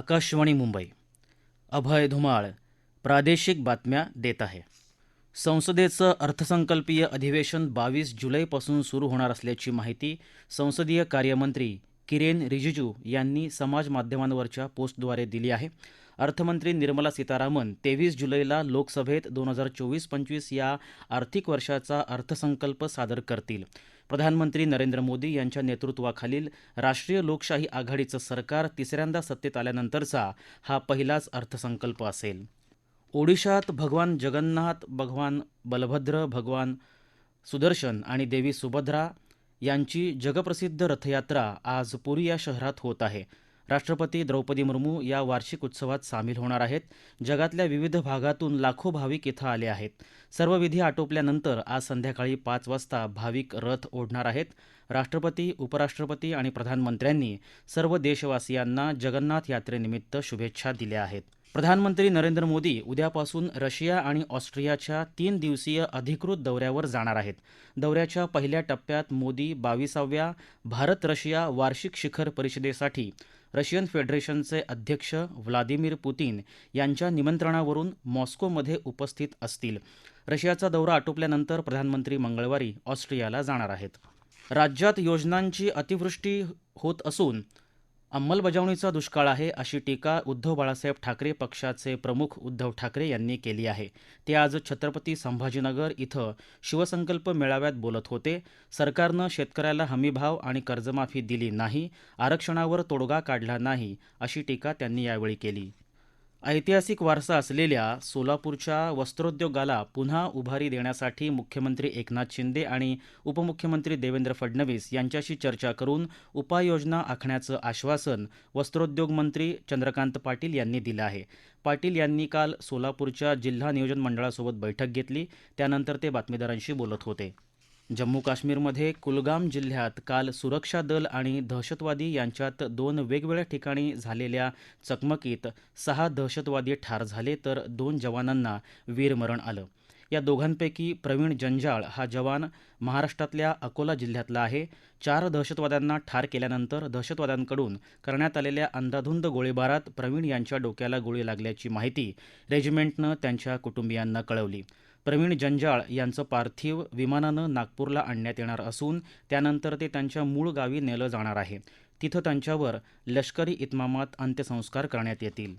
आकाशवाणी मुंबई. अभय धुमाळ प्रादेशिक बातम्या देत आहे. संसदेचं अर्थसंकल्पीय अधिवेशन बावीस जुलैपासून सुरू होणार असल्याची माहिती संसदीय कार्यमंत्री किरेन रिजिजू यांनी समाज माध्यमांवरच्या पोस्टद्वारे दिली आहे. अर्थमंत्री निर्मला सीतारामन तेवीस जुलैला लोकसभेत दोन हजार चोवीस पंचवीस या आर्थिक वर्षाचा अर्थसंकल्प सादर करतील. प्रधानमंत्री नरेंद्र मोदी यांच्या नेतृत्वाखालील राष्ट्रीय लोकशाही आघाडीचं सरकार तिसऱ्यांदा सत्तेत आल्यानंतरचा हा पहिलाच अर्थसंकल्प असेल. ओडिशात भगवान जगन्नाथ भगवान बलभद्र भगवान सुदर्शन आणि देवी सुभद्रा यांची जगप्रसिद्ध रथयात्रा आज पुरी या शहरात होत आहे. राष्ट्रपती द्रौपदी मुर्मू या वार्षिक उत्सवात सामील होणार आहेत. जगातल्या विविध भागातून लाखो भाविक इथं आले आहेत. सर्व विधी आटोपल्यानंतर आज संध्याकाळी पाच वाजता भाविक रथ ओढणार आहेत. राष्ट्रपती उपराष्ट्रपती आणि प्रधानमंत्र्यांनी सर्व देशवासियांना जगन्नाथ यात्रेनिमित्त शुभेच्छा दिल्या आहेत. प्रधानमंत्री नरेंद्र मोदी उद्यापासून रशिया आणि ऑस्ट्रियाच्या तीन दिवसीय अधिकृत दौऱ्यावर जाणार आहेत. दौऱ्याच्या पहिल्या टप्प्यात मोदी बावीसाव्या भारत रशिया वार्षिक शिखर परिषदेसाठी रशियन फेडरेशनचे अध्यक्ष व्लादिमीर पुतीन यांच्या निमंत्रणावरून मॉस्कोमध्ये उपस्थित असतील. रशियाचा दौरा आटोपल्यानंतर प्रधानमंत्री मंगळवारी ऑस्ट्रियाला जाणार आहेत. राज्यात योजनांची अतिवृष्टी होत असून अंमलबजावणीचा दुष्काळ आहे अशी टीका उद्धव बाळासाहेब ठाकरे पक्षाचे प्रमुख उद्धव ठाकरे यांनी केली आहे. ते आज छत्रपती संभाजीनगर इथं शिवसंकल्प मेळाव्यात बोलत होते. सरकारनं शेतकऱ्याला हमीभाव आणि कर्जमाफी दिली नाही आरक्षणावर तोडगा काढला नाही अशी टीका त्यांनी यावेळी केली. ऐतिहासिक वारसा असलेल्या सोलापूरच्या वस्त्रोद्योगाला पुन्हा उभारी देण्यासाठी मुख्यमंत्री एकनाथ शिंदे आणि उपमुख्यमंत्री देवेंद्र फडणवीस यांच्याशी चर्चा करून उपाययोजना आखण्याचं आश्वासन वस्त्रोद्योग मंत्री चंद्रकांत पाटील यांनी दिलं आहे. पाटील यांनी काल सोलापूरच्या जिल्हा नियोजन मंडळासोबत बैठक घेतली. त्यानंतर ते बातमीदारांशी बोलत होते. जम्मू काश्मीरमध्ये कुलगाम जिल्ह्यात काल सुरक्षा दल आणि दहशतवादी यांच्यात दोन वेगवेगळ्या ठिकाणी झालेल्या चकमकीत सहा दहशतवादी ठार झाले तर दोन जवानांना वीरमरण आलं. या दोघांपैकी प्रवीण जंजाळ हा जवान महाराष्ट्रातल्या अकोला जिल्ह्यातला आहे. चार दहशतवाद्यांना ठार केल्यानंतर दहशतवाद्यांकडून करण्यात आलेल्या अंधाधुंद गोळीबारात प्रवीण यांच्या डोक्याला गोळी लागल्याची माहिती रेजिमेंटनं त्यांच्या कुटुंबियांना कळवली. प्रवीण जंजाळ यांचं पार्थिव विमानानं नागपूरला आणण्यात येणार असून त्यानंतर ते त्यांच्या मूळ गावी नेलं जाणार आहे. तिथं त्यांच्यावर लष्करी इतमामात अंत्यसंस्कार करण्यात येतील.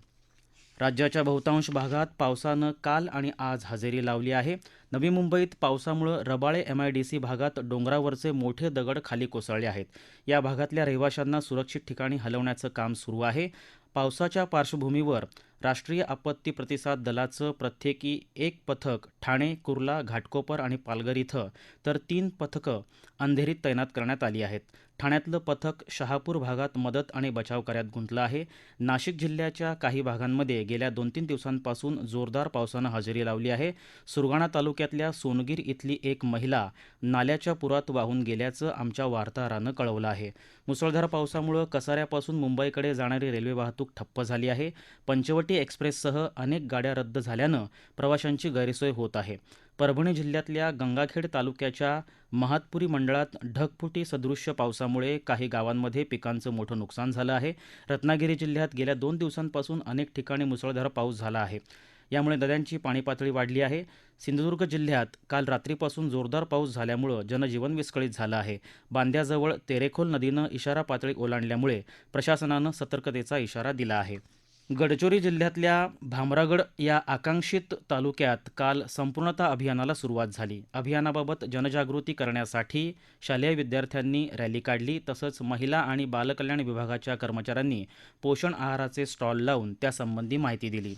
राज्याच्या बहुतांश भागात पावसानं काल आणि आज हजेरी लावली आहे. नवी मुंबईत पावसामुळं रबाळे एमआयडीसी भागात डोंगरावरचे मोठे दगड खाली कोसळले आहेत. या भागातल्या रहिवाशांना सुरक्षित ठिकाणी हलवण्याचं काम सुरू आहे. पावसाच्या पार्श्वभूमीवर राष्ट्रीय आपत्ती प्रतिसाद दलाचं प्रत्येकी एक पथक ठाणे कुर्ला घाटकोपर आणि पालघर इथं तर तीन पथकं अंधेरीत तैनात करण्यात आली आहेत. ठाण्यातलं पथक शहापूर भागात मदत आणि बचाव कार्यात गुंतलं आहे. नाशिक जिल्ह्याच्या काही भागांमध्ये गेल्या दोन तीन दिवसांपासून जोरदार पावसानं हजेरी लावली आहे. सुरगाणा तालुक्यातल्या सोनगीर इथली एक महिला नाल्याच्या पुरात वाहून गेल्याचं आमच्या वार्ताहरानं कळवलं आहे. मुसळधार पावसामुळं कसाऱ्यापासून मुंबईकडे जाणारी रेल्वे वाहतूक ठप्प झाली आहे. पंचवटी एक्सप्रेससह अनेक गाड्या रद्द झाल्यानं प्रवाशांची गैरसोय होत आहे. परभणी जिल्ह्यातल्या गंगाखेड तालुक्याच्या महातपुरी मंडळात ढगफुटी सदृश्य पावसामुळे काही गावांमध्ये पिकांचं मोठं नुकसान झालं आहे. रत्नागिरी जिल्ह्यात गेल्या दोन दिवसांपासून अनेक ठिकाणी मुसळधार पाऊस झाला आहे. यामुळे नद्यांची पाणी पातळी वाढली आहे. सिंधुदुर्ग जिल्ह्यात काल रात्रीपासून जोरदार पाऊस झाल्यामुळं जनजीवन विस्कळीत झालं आहे. बांद्याजवळ तेरेखोल नदीनं इशारा पातळी ओलांडल्यामुळे प्रशासनानं सतर्कतेचा इशारा दिला आहे. गडचिरोली जिल्ह्यातल्या भामरागड या आकांक्षित तालुक्यात काल संपूर्णता अभियानाला सुरुवात झाली. अभियानाबाबत जनजागृती करण्यासाठी शालेय विद्यार्थ्यांनी रॅली काढली. तसंच महिला आणि बालकल्याण विभागाच्या कर्मचाऱ्यांनी पोषण आहाराचे स्टॉल लावून त्यासंबंधी माहिती दिली.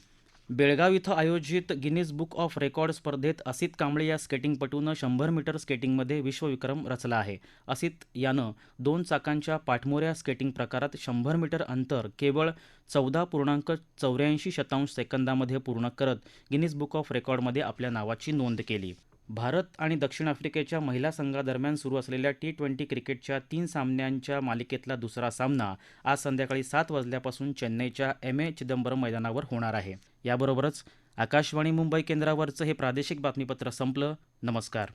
बेळगाव इथं आयोजित गिनीज बुक ऑफ रेकॉर्ड स्पर्धेत असित कांबळे या स्केटिंगपटूनं शंभर मीटर स्केटिंगमध्ये विश्वविक्रम रचला आहे. असित यानं दोन चाकांच्या पाठमोऱ्या स्केटिंग प्रकारात शंभर मीटर अंतर केवळ चौदा पूर्णांक चौऱ्याऐंशी शतांश सेकंदामध्ये पूर्ण करत गिनीज बुक ऑफ रेकॉर्डमध्ये आपल्या नावाची नोंद केली. भारत आणि दक्षिण आफ्रिकेच्या महिला संघादरम्यान सुरू असलेल्या टी ट्वेंटी क्रिकेटच्या तीन सामन्यांच्या मालिकेतला दुसरा सामना आज संध्याकाळी सात वाजल्यापासून चेन्नईच्या एम ए चिदंबरम मैदानावर होणार आहे. याबरोबरच आकाशवाणी मुंबई केंद्रावरचं हे प्रादेशिक बातमीपत्र संपलं. नमस्कार.